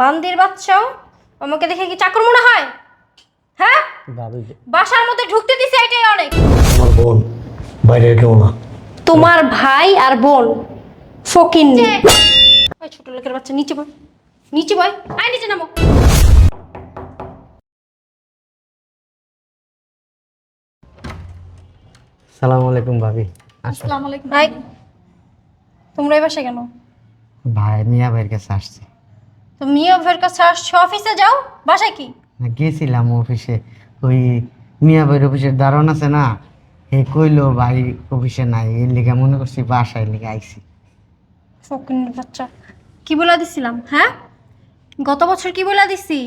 বান্দির বাচ্চাও আমাকে দেখে কি চাকর মনে হয়? হ্যাঁ? ভাবি বাসার মধ্যে ঢুকতে দিছে এটাই অনেক। আমার বোন বাইরে কেউ না। তোমার ভাই আর বোন ফকিন ওই ছোট লোকের বাচ্চা নিচে বয়। নিচে বয়। আয় নিচে নামো। সালাম আলাইকুম ভাবি। আসো। আসসালামু আলাইকুম। ভাই তোমরা এই বাসায় কেন? ভাই মিয়া ভাইয়ের কাছে আসছি। তো মিয়া ভাইয়ের কাছে আসছো? অফিসে যাও। বাসায় কি? না, গেছিলাম অফিসে। ওই মিয়া ভাইয়ের অফিসের দারণ আছে না? এ কইলো ভাই অফিসে নাই এর লিগে মনে করছি বাসায় লিগে আইছি। ফকিনের বাচ্চা কি বলে দিছিলাম হ্যাঁ? গত বছর কি বলে দিছি?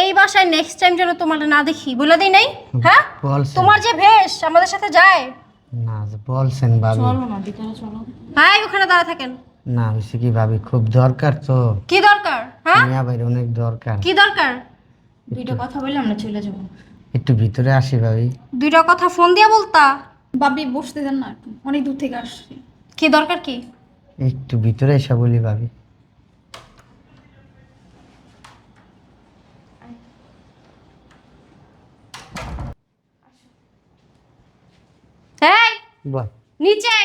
এই বাসায় নেক্সট টাইম যেন তোমার না দেখি বলে দিই নাই? হ্যাঁ? বলছেন। তোমার যে ভেষ আমাদের সাথে যায়। না বলছেন ভাবি। চলো না ভিতরে চলো। হ্যাঁ ওখানে দাঁড়া থাকেন। না হয়েছে কি ভাবি? খুব দরকার তো। কি দরকার? হ্যাঁ? মিয়া ভাইয়ের অনেক দরকার। কি দরকার? দুইটা কথা আমরা চলে যাব। একটু ভিতরে আসি ভাবি। দুইটা কথা ফোন দিয়া বলতা। বাবি বসতে দেন না অনেক দূর থেকে আসছি। কি দরকার কি? একটু ভিতরে এসে বলি ভাবি। এই বল। নিচে।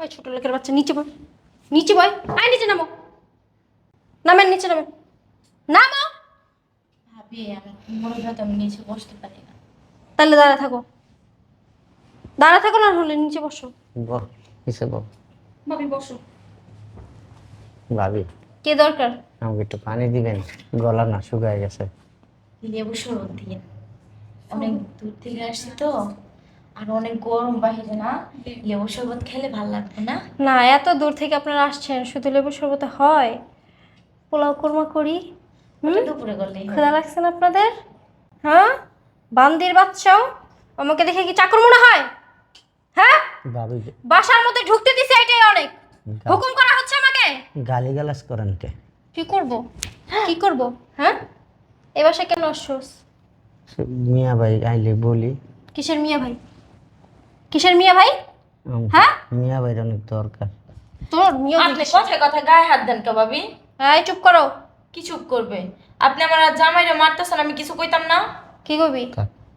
ওই ছোট লোকের বাচ্চা নিচে বয় নিচে বয় আয় নিচে নামো। নামেন নিচে নামেন নামো। ভাবি আমার মনে হয় আমি নিচে বসতে পারি না। তাহলে দাঁড়া থাকো। দাঁড়া থাকো না হলে নিচে বসো। বল কিসে বল ভাবি বসো। ভাবি। কে দরকার? আমাকে একটু পানি দিবেন গলা না শুকায় গেছে। লেবু শরবত দিয়ে। অনেক দূর থেকে আসছি তো। আর অনেক গরম বাহিরে না লেবু শরবত খেলে ভালো লাগবে না? না এত দূর থেকে আপনারা আসছেন শুধু লেবু শরবতে হয়? পোলাও কোরমা করি দুপুরে হবে। ক্ষুধা লাগছে না আপনাদের? হ্যাঁ? বান্দির বাচ্চাও? আমাকে দেখে কি চাকর মনে হয়? হ্যাঁ? বাসার মধ্যে ঢুকতে দিছে এটাই অনেক। হুকুম করা হচ্ছে আমাকে? গালি গালাস করেন কে? কি করব? কি করব? হ্যাঁ? এ বাসায় কেন আসছোস? মিয়া ভাই আইলে বলি। কিসের মিয়া ভাই? কিসের মিয়া ভাই? হ্যাঁ? মিয়া ভাইয়ের অনেক দরকার। তোর মিয়া ভাই আপনি কথায় কথায় গায়ে হাত দেন কে ভাবি। এই চুপ করো। কি চুপ করবে? আপনি আমার জামাইরে মারতেছেন আমি কিছু কইতাম না? কি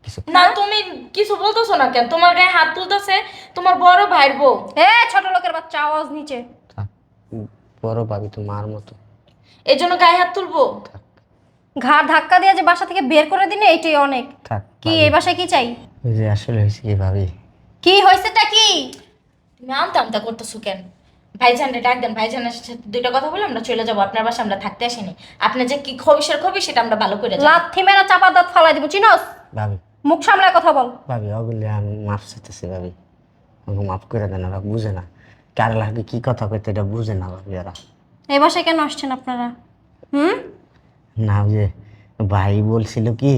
কিছু না তুমি কিছু বলতেছো না কেন? তোমার গায়ে হাত তুলতেছে তোমার বড় ভাইয়ের বউ। এ ছোট লোকের বাচ্চা আওয়াজ নিচে। বড় ভাবি তো মার মতো। এই জন্য গায়ে হাত তুলবো? ঘাড় ধাক্কা দিয়ে যে বাসা থেকে বের করে দিনে এটাই অনেক। কি। এই বাসায় কি চাই? যে আসলে হয়েছে কি ভাবি? কি হয়েছেটা কি? তুমি আমতা আমতা করতেছো কেন? ভাইজানরে ডাক দেন ভাইজানের সাথে দুইটা কথা বলে আমরা চলে যাব আপনার বাসা আমরা থাকতে আসিনি। আপনার যে কি খবিসের খবি সেটা আমরা ভালো করে লাথি মেরা চাপা দাঁত ফালাই দিব চিনস? ভাবি। মুখ সামলায় কথা বল। ভাবি ওগুলি আমি মাফ চাইতেছি ভাবি। আমাকে মাফ করে দেন ওরা বুঝে না। কার লাগে কি কথা কইতে এটা বুঝে না ভাবি ওরা। এই বাসায় কেন আসছেন আপনারা? হুম? না ওই যে ভাই বলছিল কি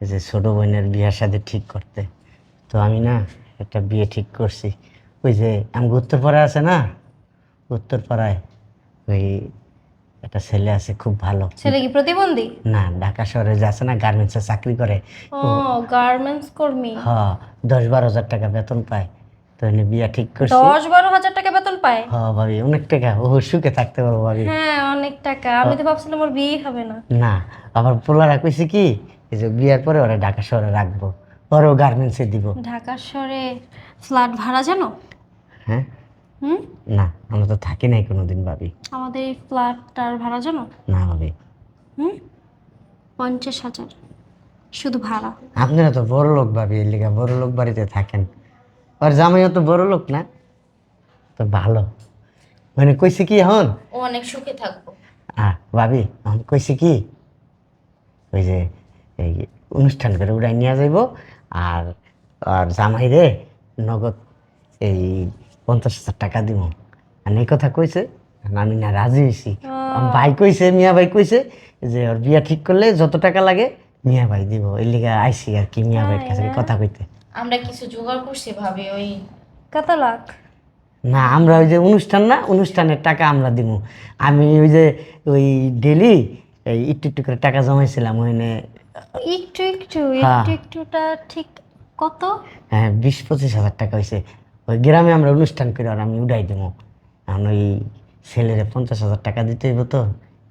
যে ছোট বোনের বিয়ার সাথে ঠিক করতে। তো আমি না একটা বিয়ে ঠিক করছি। ওই যে আমি উত্তরপাড়ায় আছে না? উত্তরপাড়ায় ওই একটা ছেলে আছে খুব ভালো। ছেলে কি প্রতিবন্ধী? না ঢাকা শহরে যে আছে না গার্মেন্টসে চাকরি করে। ও গার্মেন্টস কর্মী? হ দশ বারো হাজার টাকা বেতন পায়। তো এনে বিয়া ঠিক করছি। দশ বারো হাজার টাকা বেতন পায়? ভাবি অনেক টাকা। ও সুখে থাকতে পারব ভাবি। হ্যাঁ অনেক টাকা। আমি তো ভাবছিলাম ওর বিয়ে হবে না। না আবার পোলারা কইছে কি এই যে বিয়ার পরে ওরা ঢাকা শহরে রাখব। ওরও গার্মেন্টসে দিব। ঢাকা শহরে ফ্ল্যাট ভাড়া জানো? হ্যাঁ? হুম? না আমরা তো থাকি নাই কোনোদিন ভাবি। আমাদের এই ফ্ল্যাটটার ভাড়া জানো? না ভাবি। হুম? পঞ্চাশ হাজার। শুধু ভাড়া। আপনারা তো বড় লোক ভাবি এর লিগা বড় লোক বাড়িতে থাকেন। আর জামাইও তো বড় লোক না? তো ভালো। মানে কইছে কি এখন? ও অনেক সুখে থাকব। আহ ভাবি এখন কইছে কি? ওই যে এই অনুষ্ঠান করে উড়াই নিয়ে যাইব আর আর জামাই রে নগদ এই পঞ্চাশ হাজার টাকা দিব। আর এই কথা কইছে আমি না রাজি হয়েছি ভাই কইছে মিয়া ভাই কইছে যে ওর বিয়া ঠিক করলে যত টাকা লাগে মিয়া ভাই দিব। এই লিগা আইসি আর কি মিয়া ভাইয়ের কাছে কথা কইতে। আমরা কিছু জোগাড় করছি ভাবি ওই কত লাখ না আমরা ওই যে অনুষ্ঠান না অনুষ্ঠানের টাকা আমরা দিব। আমি ওই যে ওই ডেলি এই একটু একটু করে টাকা জমাইছিলাম ওইনে একটু একটু হ্যাঁ। একটু একটুটা ঠিক কত? হ্যাঁ বিশ পঁচিশ হাজার টাকা হয়েছে ওই গ্রামে আমরা অনুষ্ঠান করে আর আমি উড়াই দেবো। এখন ওই ছেলেরে পঞ্চাশ হাজার টাকা দিতে হইব তো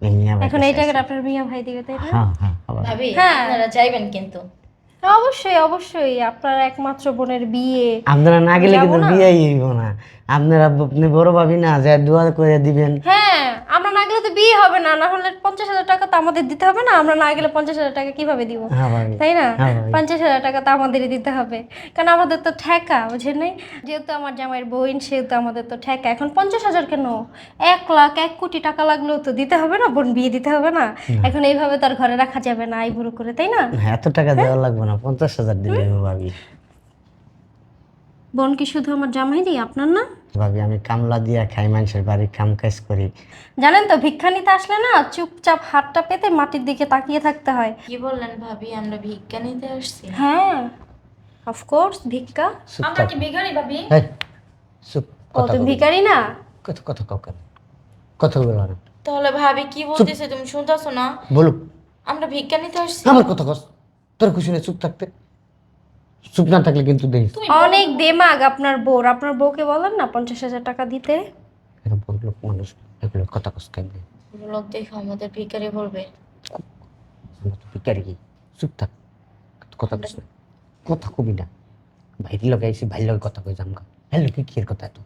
এই এখন এই টাকাটা আপনার মিয়া ভাই দিবে তাই না? হ্যাঁ হ্যাঁ আবার। ভাবি হ্যাঁ। আপনারা যাইবেন কিন্তু। অবশ্যই অবশ্যই আপনার একমাত্র বোনের বিয়ে। আপনারা না গেলে কিন্তু না? বিয়েই হইব না। আপনারা আপনি বড় ভাবি না যে দোয়া করে দিবেন। হ্যাঁ গেলে তো বিয়ে হবে না না হলে পঞ্চাশ হাজার টাকা তো আমাদের দিতে হবে না আমরা না গেলে পঞ্চাশ হাজার টাকা কীভাবে দিব? হ্যাঁ তাই না? হ্যাঁ পঞ্চাশ হাজার টাকা তো আমাদেরই দিতে হবে। কারণ আমাদের তো ঠেকা বুঝে নেই? যেহেতু আমার জামাইয়ের বোন সেহেতু আমাদের তো ঠেকা। এখন পঞ্চাশ হাজার কেন? এক লাখ এক কোটি টাকা লাগলেও তো দিতে হবে না বোন বিয়ে দিতে হবে না। এখন এইভাবে তো আর ঘরে রাখা যাবে না এই বুড়ো করে তাই না? হ্যাঁ, এত টাকা দেওয়া লাগবে না পঞ্চাশ হাজার দিলে ভাবি। বোন কি শুধু আমার জামাই দিই আপনার না? ভাবি আমি কামলা দিয়া খাই মানুষের বাড়ি কাম কাজ করি। জানেন তো ভিক্ষা নিতে আসলে না চুপচাপ হাতটা পেতে মাটির দিকে তাকিয়ে থাকতে হয়। কি বললেন ভাবি আমরা ভিক্ষা নিতে আসছি? হ্যাঁ অফকোর্স ভিক্ষা। চুপ আমরা থাক কি ভিখারি ভাবি? এই, চুপ ও কথা তুমি বলো। ভিখারি না? কথা কথা কাউ কেন? কথা বলো না তাহলে ভাবি কি বলতেছে তুমি শুনতেছো না? বলুক। আমরা ভিক্ষা নিতে আসছি। আমার কথা কস। তোর খুশি নেই চুপ থাকতে। চুপ না থাকলে কিন্তু দেখিস অনেক দেমাগ আপনার বউর। আপনার বউকে বলেন না পঞ্চাশ হাজার টাকা দিতে। এটা বড় লোক মানুষ এগুলো কথা কস কেন? লোক দেখো আমাদের ভিখারি বলবে। আমরা তো ভিকারি কি? চুপ থাক কথা না। কথা কবি না। ভাইরি লগে আইসি ভাই লগে কথা কই জামগা। হ্যালো কি কি এর কথা এত?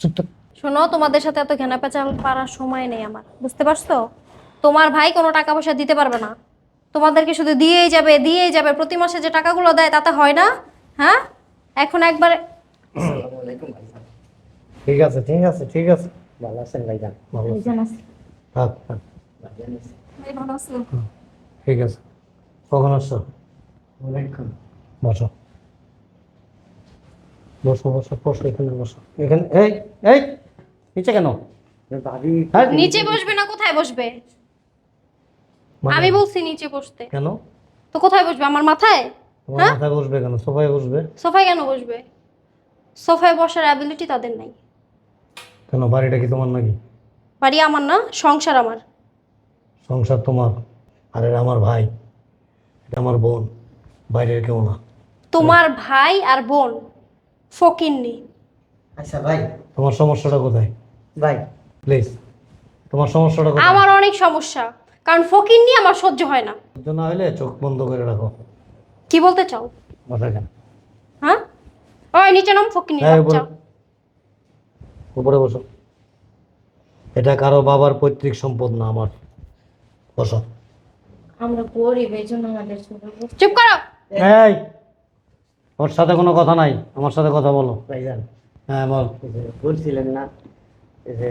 চুপ থাক। শোনো তোমাদের সাথে এত ঘেনা পেঁচাল পারার সময় নেই আমার বুঝতে পারছ? তোমার ভাই কোনো টাকা পয়সা দিতে পারবে না। তোমাদেরকে শুধু দিয়েই যাবে দিয়েই যাবে। প্রতি মাসে যে টাকাগুলো দেয় তাতে হয় না? হ্যাঁ? এখন একবার ঠিক আছে ঠিক আছে ঠিক আছে। ভালো আছেন ভাইজান? ভালো থাক থাক ঠিক আছে। কখন আসছো? বসো। বসো বসো বসো এখানে বসো। এখানে এই এই নিচে কেন? হ্যাঁ? নিচে বসবে না কোথায় বসবে? আমি বলছি নিচে বসতে। কেন? তো কোথায় বসবে? আমার মাথায়? তোমার হ্যাঁ? মাথায় বসবে কেন? সোফায় বসবে? সোফায় কেন বসবে? সোফায় বসার অ্যাবিলিটি তাদের নাই। কেন? বাড়িটা কি তোমার নাকি? বাড়ি আমার না সংসার আমার। সংসার তোমার। আর এটা আমার ভাই। এটা আমার বোন। বাইরের কেউ না। তোমার ভাই আর বোন ফকিন্নি। আচ্ছা ভাই। তোমার সমস্যাটা কোথায়? ভাই। প্লিজ তোমার সমস্যাটা কোথায়? আমার অনেক সমস্যা। কারণ ফকিন্নি আমার সহ্য হয় না। সহ্য না হলে চোখ বন্ধ করে রাখো। কি বলতে চাও? কেন? হ্যাঁ? ওই নিচে নাম হ্যাঁ বাচ্চা। উপরে বসো। এটা কারও বাবার পৈতৃক সম্পদ না আমার। বসো। আমরা গরিব এই জন্য আমাদের চুপ করো। এই ওর সাথে কোনো কথা নাই। আমার সাথে কথা বলো। হ্যাঁ বল। বলছিলেন না যে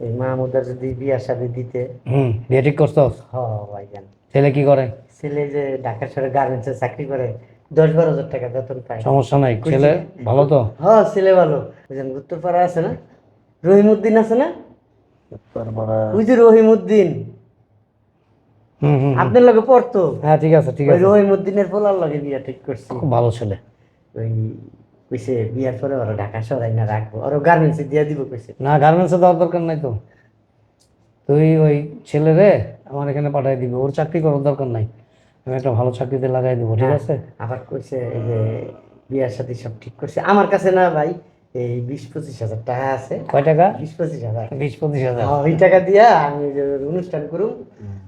এই মাহমুদার যদি সাথে দিতে। হুম বিয়ে ঠিক করছস? হ ভাইজান। ছেলে কি করে? ছেলে যে ঢাকা শহরে গার্মেন্টসে চাকরি করে দশ বারো হাজার টাকা বেতন পায়। সমস্যা নাই ছেলে ভালো তো? হ ছেলে ভালো। বুঝলেন উত্তরপাড়া আছে না? রহিমউদ্দিন আছে না? ওই যে রহিমউদ্দিন। হুম হুম হুম। আপনার লগে পড়তো? হ্যাঁ ঠিক আছে ঠিক ওই আছে। রহিমউদ্দিনের পোলার লগে বিয়া ঠিক করছি। খুব ভালো ছেলে। ওই কইছে বিয়ার পরে ওরা ঢাকা শহরে না রাখব। ওরা গার্মেন্টসে দিয়ে দিব কইছে। না গার্মেন্টসে দেওয়ার দরকার নাই তো। তুই ওই ছেলে রে আমার এখানে পাঠিয়ে দিবি ওর চাকরি করার দরকার নাই। আমি একটা ভালো চাকরিতে লাগাই দিব ঠিক আছে? আবার কইছে এই যে বিয়ার সাথে সব ঠিক করছে। আমার কাছে না ভাই এই বিশ পঁচিশ হাজার টাকা আছে। কয় টাকা? বিশ পঁচিশ হাজার। বিশ পঁচিশ হাজার। হ্যাঁ, ওই টাকা দিয়া আমি অনুষ্ঠান করুম।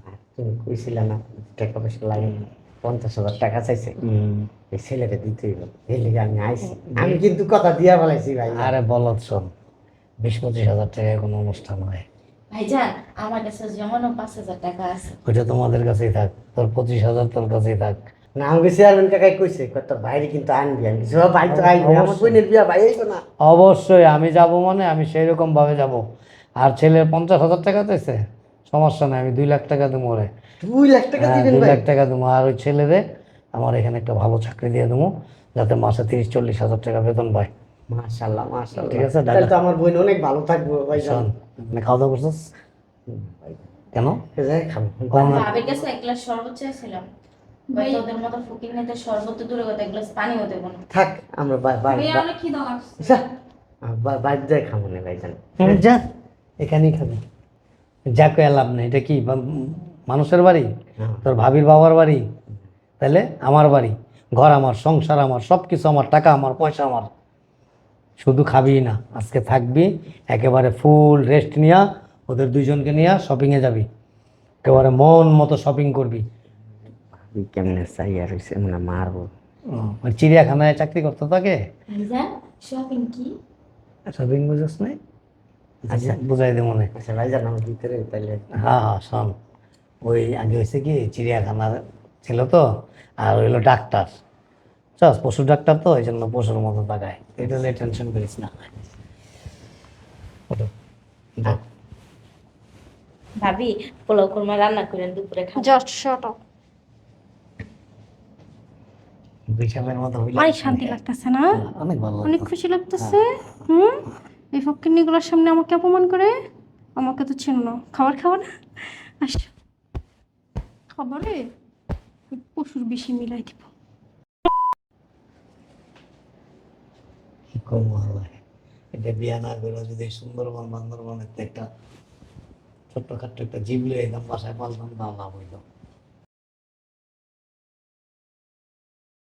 আর তুমি কইছিল না টাকা পয়সা লাগে না। পঞ্চাশ হাজার টাকা চাইছে। এই ছেলেটা দিতে হইব। এই লেগে আমি আইছি। আমি কিন্তু কথা দিয়া বলাইছি ভাই। আরে বলত শোন বিশ পঁচিশ হাজার টাকায় কোনো অনুষ্ঠান হয়। ভাইজান আমার কাছে জমানো পাঁচ হাজার টাকা আছে। ওইটা তোমাদের কাছেই থাক তোর পঁচিশ হাজার তোর কাছেই থাক। না আমাকে চেয়ারম্যান কাকাই কইছে তোর ভাইরে কিন্তু আনবি আমি ভাই তো আইবি আমার বোনের বিয়া ভাই আইবো না। অবশ্যই আমি যাব মানে আমি সেই রকম ভাবে যাব। আর ছেলের পঞ্চাশ হাজার টাকা চাইছে? সমস্যা নাই আমি দুই লাখ টাকা দেবো ওরে। দুই লাখ টাকা হ্যাঁ, দিবেন দুই লাখ টাকা দেবো। আর ওই ছেলেরে আমার এখানে একটা ভালো চাকরি দিয়ে দেবো যাতে মাসে তিরিশ চল্লিশ হাজার টাকা বেতন পায়। মাশাআল্লাহ মাশাআল্লাহ। ঠিক আছে, তাহলে তো আমার বোন অনেক ভালো থাকব ভাই শোন মানে খাওয়া দাওয়া করছিস? কেন? যাই খাব। এক গ্লাস শরবত চাইছিলাম ভাই তোদের মতো ফকির নিতে শরবত তো দূরে কথা এক গ্লাস পানিও দেবো না। থাক আমরা বাইরে না ভাইজান যা এখানেই খাবি। যা কয়ে লাভ নেই। এটা কি মানুষের বাড়ি? হ্যাঁ। তোর ভাবির বাবার বাড়ি? তাহলে আমার বাড়ি। ঘর আমার সংসার আমার সব কিছু আমার টাকা আমার পয়সা আমার। শুধু খাবি না আজকে থাকবি একেবারে ফুল রেস্ট নিয়া ওদের দুইজনকে নিয়ে শপিংয়ে যাবি। একেবারে মন মতো শপিং করবি। কেমনে চাই আর হইছে মানে মারবো। ওই চিড়িয়াখানায় চাকরি করতে থাকে ভাইজান শপিং কি? শপিং বুঝোস নাই? আচ্ছা। বুঝাই দে মনে। আচ্ছা আমার ভিতরে তাইলে হ্যাঁ হ্যাঁ শোন। ওই আগে হয়েছে কি চিড়িয়াখানার ছিল তো আর হইল ডাক্তার। চস পশু ডাক্তার তো এই জন্য পশুর মতো তাকায়। এটা নিয়ে টেনশন করিস না। ভাবি পোলাও কুরমা রান্না করেন দুপুরে জাস্ট বিশালের মতো হইলে অনেক শান্তি লাগতেছে না? হ্যাঁ, অনেক ভালো অনেক খুশি লাগতেছে? হুম? এই ফকিরনিগুলোর সামনে আমাকে অপমান করে? আমাকে তো চিনো না। খাবার খাব না? আস। খাবারে পশুর বেশি মিলাই দিব। এটা বিয়া করে যদি সুন্দরবন, বান্দরবনের একটা ছোট্টখাট্ট একটা জীব লিয়ে একদম বাসায় পালতাম তাহলে লাভ হইতো